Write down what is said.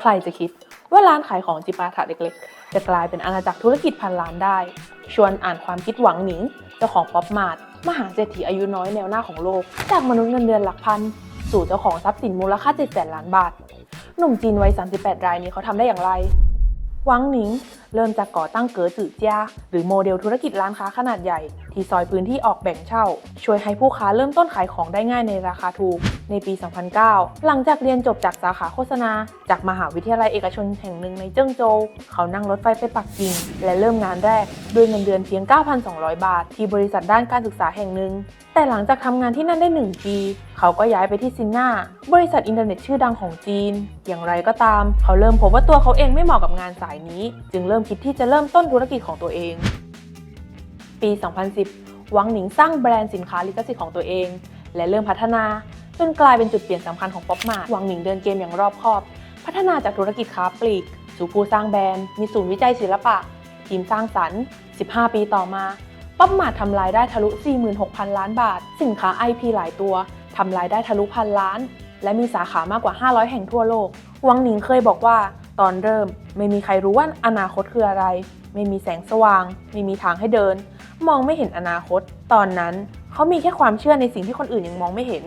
ใครจะคิดว่าร้านขายของจิปาถะเล็กๆ จะกลายเป็นอาณาจักรธุรกิจพันล้านได้ ชวนอ่านความคิดหวังหนิง เจ้าของป๊อปมาร์ทมหาเศรษฐีอายุน้อยแนวหน้าของโลก จากมนุษย์เงินเดือนหลักพัน สู่เจ้าของทรัพย์สินมูลค่า 7 แสนล้านบาท หนุ่มจีนวัย 38 รายนี้เขาทำได้อย่างไร หวังหนิง เริ่มจากก่อตั้งเก๋อจื่อเจียหรือโมเดลธุรกิจร้านค้าขนาดใหญ่ ที่ซอยพื้นที่ออกแบ่งเช่า ช่วยให้ผู้ค้าเริ่มต้นขายของได้ง่ายในราคาถูก ในปี 2009 หลังจากเรียนจบจากสาขาโฆษณา จากมหาวิทยาลัยเอกชนแห่งหนึ่งในเจิ้งโจว เขานั่งรถไฟไปปักกิ่ง และเริ่มงานแรก ด้วยเงินเดือนเพียง 9,200 บาท ที่บริษัทด้านการศึกษาแห่งหนึ่ง แต่หลังจากทำงานที่นั่นได้ 1 ปี เขาก็ย้ายไปที่ซินนาบริษัทอินเทอร์เน็ตชื่อดังของจีน อย่างไรก็ตาม เขาเริ่มพบว่าตัวเขาเองไม่เหมาะกับงานสายนี้ จึงเริ่มคิดที่จะเริ่มต้นธุรกิจของตัวเอง ปี 2010หวังหนิงสร้างแบรนด์สินค้าลิขสิทธิ์ของตัวเอง และเริ่มพัฒนาจนกลายเป็นจุดเปลี่ยนสำคัญของป๊อปมาร์ทหวังหนิงเดินเกมอย่างรอบคอบ พัฒนาจากธุรกิจค้าปลีก สู่ผู้สร้างแบรนด์ มีศูนย์วิจัยศิลปะ ทีมสร้างสรรค์ 15 ปีต่อมาป๊อปมาร์ททำรายได้ทะลุ 46,000 ล้านบาท สินค้า IP หลายตัวทำรายได้ทะลุพันล้าน และมีสาขามากกว่า 500 แห่งทั่วโลกหวังหนิงเคยบอกว่า ตอนเริ่มไม่มีใครรู้ว่าอนาคตคืออะไร ไม่มีแสงสว่าง ไม่มีทางให้เดิน มองไม่เห็นอนาคต ตอนนั้นเขามีแค่ความเชื่อในสิ่งที่คนอื่นยังมองไม่เห็น